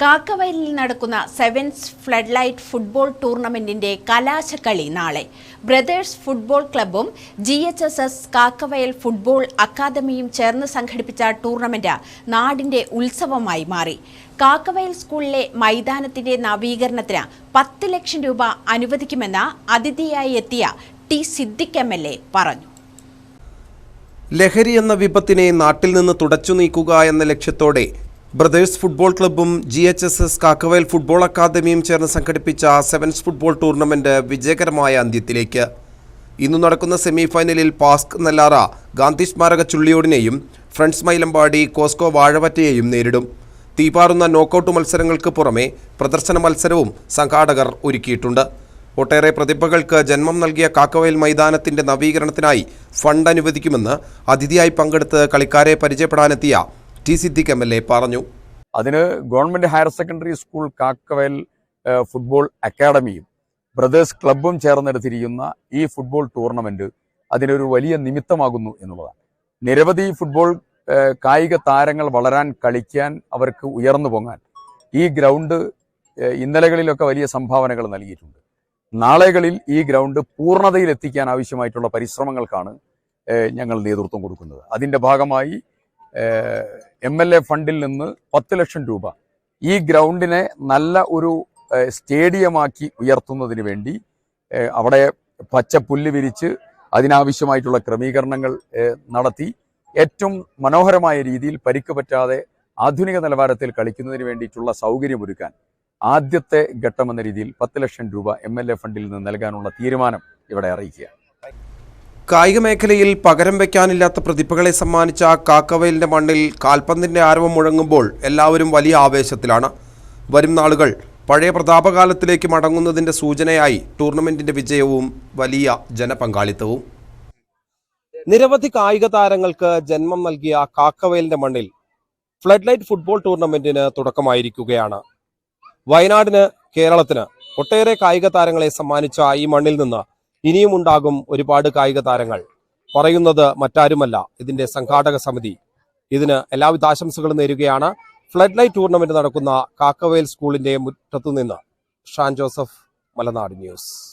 കാക്കവയലിൽ നടക്കുന്ന sevens flood light football ടൂർണമെന്റിന്റെ കലാശക്കളി നാളെ. Brothers football ക്ലബ്ബും G H S S Kakkavayal football അക്കാദമിയും ചേർന്ന് സംഘടിപ്പിച്ച ടൂർണമെന്റ് നാടിന്റെ ഉത്സവമായി മാറി. കാക്കവയൽ സ്കൂളിലെ മൈതാനത്തിന്റെ നവീകരണത്തിന് പത്ത് ലക്ഷം രൂപ അനുവദിക്കുമെന്ന് അതിഥിയായി എത്തിയ T Siddique M L A പറഞ്ഞു. ലഹരി എന്ന വിപത്തിനെ നാട്ടിൽ നിന്ന് തുടച്ചു നീക്കുക എന്ന ലക്ഷ്യത്തോടെ brothers football ക്ലബ്ബും G H S S Kakkavayal football അക്കാദമിയും ചേർന്ന് സംഘടിപ്പിച്ച സെവൻസ് ഫുട്ബോൾ ടൂർണമെന്റ് വിജയകരമായ അന്ത്യത്തിലേക്ക്. ഇന്നു നടക്കുന്ന സെമി ഫൈനലിൽ പാസ്ക് നെല്ലാറ ഗാന്ധി സ്മാരക ചുള്ളിയോടിനെയും ഫ്രണ്ട്സ് മൈലമ്പാടി കോസ്കോ വാഴവറ്റയെയും നേരിടും. തീപാറുന്ന നോക്കൌട്ട് മത്സരങ്ങൾക്ക് പുറമെ പ്രദർശന മത്സരവും സംഘാടകർ ഒരുക്കിയിട്ടുണ്ട്. ഒട്ടേറെ പ്രതിഭകൾക്ക് ജന്മം നൽകിയ കാക്കവയൽ മൈതാനത്തിന്റെ നവീകരണത്തിനായി ഫണ്ട് അനുവദിക്കുമെന്ന് അതിഥിയായി പങ്കെടുത്ത് കളിക്കാരെ പരിചയപ്പെടാനെത്തിയ T Siddique M L A പറഞ്ഞു. അതിന് government higher secondary school Kakkavayal football അക്കാഡമിയും brothers ക്ലബും ചേർന്നെടുത്തിരിക്കുന്ന ഈ ഫുട്ബോൾ ടൂർണമെന്റ് അതിനൊരു വലിയ നിമിത്തമാകുന്നു എന്നുള്ളതാണ്. നിരവധി ഫുട്ബോൾ കായിക താരങ്ങൾ വളരാൻ കളിക്കാൻ അവർക്ക് ഉയർന്നു പൊങ്ങാൻ ഈ ഗ്രൗണ്ട് ഇന്നലകളിലൊക്കെ വലിയ സംഭാവനകൾ നൽകിയിട്ടുണ്ട്. നാളെകളിൽ ഈ ഗ്രൗണ്ട് പൂർണതയിൽ എത്തിക്കാൻ ആവശ്യമായിട്ടുള്ള പരിശ്രമങ്ങൾക്കാണ് ഞങ്ങൾ നേതൃത്വം കൊടുക്കുന്നത്. അതിന്റെ ഭാഗമായി എം എൽ എ ഫണ്ടിൽ നിന്ന് പത്ത് ലക്ഷം രൂപ ഈ ഗ്രൗണ്ടിനെ നല്ല ഒരു സ്റ്റേഡിയമാക്കി ഉയർത്തുന്നതിന് വേണ്ടി അവിടെ പച്ച പുല്ല് വിരിച്ച് അതിനാവശ്യമായിട്ടുള്ള ക്രമീകരണങ്ങൾ നടത്തി ഏറ്റവും മനോഹരമായ രീതിയിൽ പരിക്ക് പറ്റാതെ ആധുനിക നിലവാരത്തിൽ കളിക്കുന്നതിന് വേണ്ടിയിട്ടുള്ള സൗകര്യമൊരുക്കാൻ ആദ്യത്തെ ഘട്ടമെന്ന രീതിയിൽ പത്ത് ലക്ഷം രൂപ എ ഫണ്ടിൽ നിന്ന് നൽകാനുള്ള തീരുമാനം ഇവിടെ അറിയിക്കുക കായിക മേഖലയിൽ പകരം വയ്ക്കാനില്ലാത്ത പ്രതിഭകളെ സമ്മാനിച്ച കാക്കവയലിന്റെ മണ്ണിൽ കാൽപന്തിന്റെ ആരവം മുഴങ്ങുമ്പോൾ എല്ലാവരും വലിയ ആവേശത്തിലാണ്. വരും നാളുകൾ പഴയ പ്രതാപകാലത്തിലേക്ക് മടങ്ങുന്നതിന്റെ സൂചനയായി ടൂർണമെന്റിന്റെ വിജയവും വലിയ ജനപങ്കാളിത്തവും. നിരവധി കായിക താരങ്ങൾക്ക് ജന്മം നൽകിയ കാക്കവയലിന്റെ മണ്ണിൽ ഫ്ലഡ് ലൈറ്റ് ഫുട്ബോൾ ടൂർണമെന്റിന് തുടക്കമായിരിക്കുകയാണ്. വയനാടിന് കേരളത്തിന് ഒട്ടേറെ കായിക താരങ്ങളെ സമ്മാനിച്ച ഈ മണ്ണിൽ നിന്ന് ഇനിയും ഉണ്ടാകും ഒരുപാട് കായിക താരങ്ങൾ. പറയുന്നത് മറ്റാരുമല്ല. ഇതിന്റെ സംഘാടക സമിതി. ഇതിന് എല്ലാവിധ ആശംസകളും നേരുകയാണ്. ഫ്ലഡ് ലൈറ്റ് ടൂർണമെന്റ് നടക്കുന്ന കാക്കവേൽ സ്കൂളിന്റെ മുറ്റത്തുനിന്ന്. ഷാൻ ജോസഫ് മലനാട് ന്യൂസ്.